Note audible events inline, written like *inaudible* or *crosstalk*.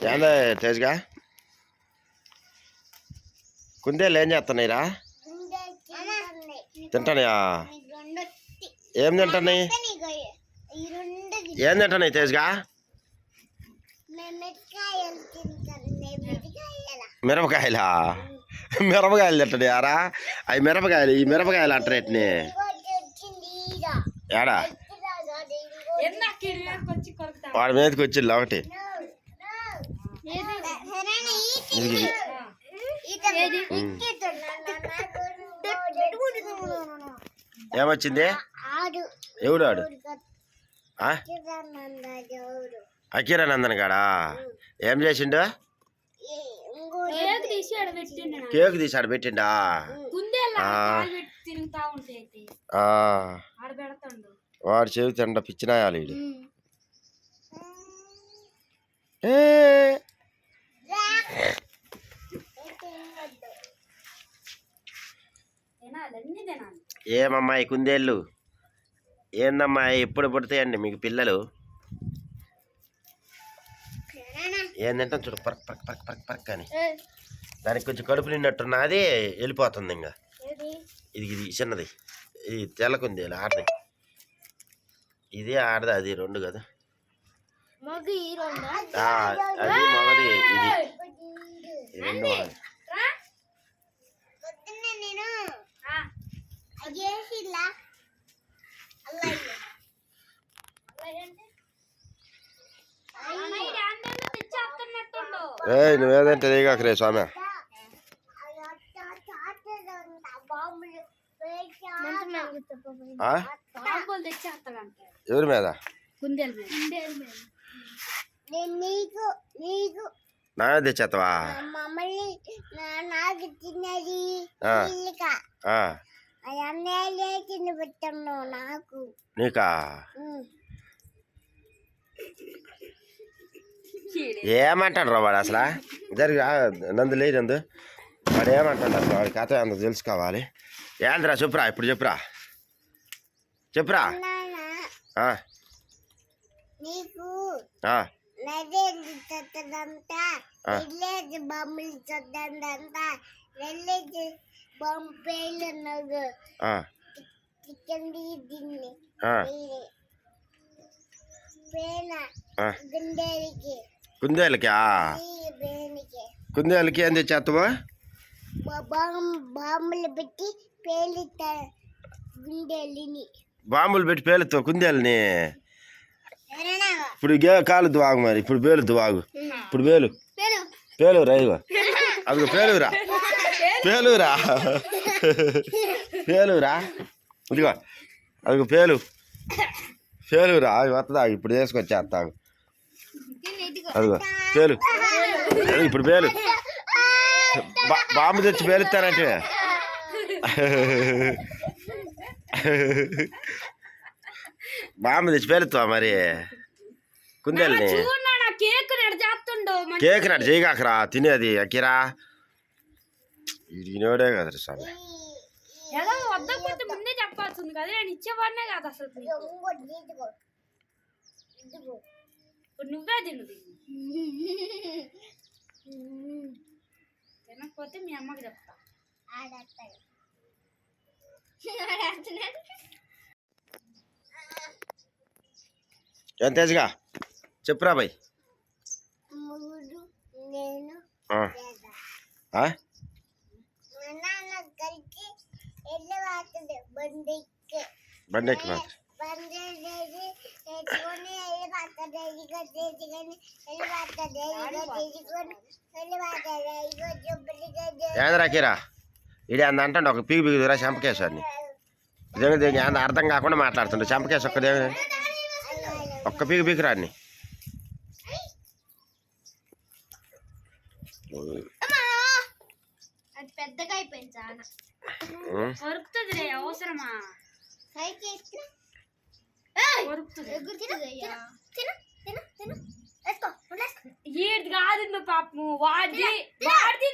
ఏందా తేజ్గా కుందేళ్ళు ఏం చేస్తున్నాయిరా? తింటానయా? ఏం రెండు ఏం తింటున్నాయి తేజ్గా మిరపకాయలు మిరపకాయల? మిరపకాయలు తింటాయారా అవి మిరపకాయలు ఈ మిరపకాయలు అంటారేటిని. ఏడా? వాడి మీదకి వచ్చింది ఒకటి. ఇది. ఏమొచ్చింది? ఆడు. ఎవడు ఆడు? అకీరానందన్ కాడా ఏం చేసిండు? కేక్ తీసి ఆడ పెట్టిండు నా. కేక్ తీసి ఆడ పెట్టిండా కుందేళ్ళ ఆ. కాలు పెట్టి తిరుగుతా ఉంటే అయితే ఆ, ఆడ పెడతాడు వాడు చెవి తిండ పిచ్చినాయాలి ఈడు. ఏ తినాలి అన్ని తినాలి ఏమమ్మా ఈ కుందేళ్ళు? ఏందమ్మా ఎప్పుడు పుడతాయండి మీకు పిల్లలు? ఏం తింటాం చూడు పరక్ పరక్ పరక్ పరక్ పరక్ అని. దానికి కొంచెం కడుపు నిన్నట్టున్నది వెళ్ళిపోతుంది ఇంకా. ఇది ఇది చిన్నది. ఇది తెల్ల కుందేలు ఆడది. ఇది ఆడది అది రెండు కదా. అది మగది ఇది. ఇది రెండు ఏ నువ్వేదంటే దిగాక రే స్వామి. ఎవరి మీద? నా తెచ్చేస్తావా నాకు? ఏమంటాడు వాడు అసలు? జరిగి నందు లేదు నందు. వాడు ఏమంటాడు అసలు? వాడి కథ అంత తెలుసుకోవాలి. ఏంద్రా చెప్పురా ఇప్పుడు చెప్పురా. చెప్పురా. బొమ్మలు చద్దంతా వెళ్ళేది బొమ్మ పేర్లు నాకు చికెన్ దీన్ని పేన. గుండెలకి. కుందేలకి కుందేలకి ఏం తెచ్చేస్తావా బాంబు బాంబులు పెట్టి పేలుతా బాంబులు పెట్టి పేలుతావు కుందేలని? ఇప్పుడు గే కాలు దువాగు మరి ఇప్పుడు పేలు దువాగు. ఇప్పుడు పేలు. పేలురా ఇగో అదిగో పేలురా పేలురా పేలురా ఇదిగో అదిగో పేలు. *laughs* పేలురా అవి వస్తుందా ఇప్పుడు వేసుకొచ్చేస్తాగు అదిగో పేలు. ఇప్పుడు పేలు. బా- బాంబు తెచ్చి పేలుస్తానంటే బాంబు తెచ్చి పేలుతావా మరి? కుందేల్ని. కేక్ నడు చేయగాకరా తినేది అకిరా ఇడిగినోడే కదరా స్వామి. ముందే చెప్పాల్సింది కదా నేను ఇచ్చేవాడినే కాదు అసలు నీకు. ఇంకోటి ఇదిగో ఇదిగో ఇప్పుడు నువ్వే తిను. తినకపోతే మీ అమ్మకి చెప్తా. ఆడతాడు ఆడేస్తున్నాడు ఏం తేజగా? చెప్పురా బాయ్. బండి బండి చుబ్బడిగా ఏందిరా అకిరా ఇడి అంద అంటాడు ఒక పీకి పీకుదురా చంపకేశ్వరిని ఇదేమి దీనికి అంత అర్థం కాకుండా మాట్లాడుతుండే. చంపకేశ్వర ఒక్కదేమి ఒక్క పీకి పీకురా అన్ని అది పెద్దగా అయిపోయింది అవసరమా? ఈడిది కాదు పాపము. వాడి వాడిది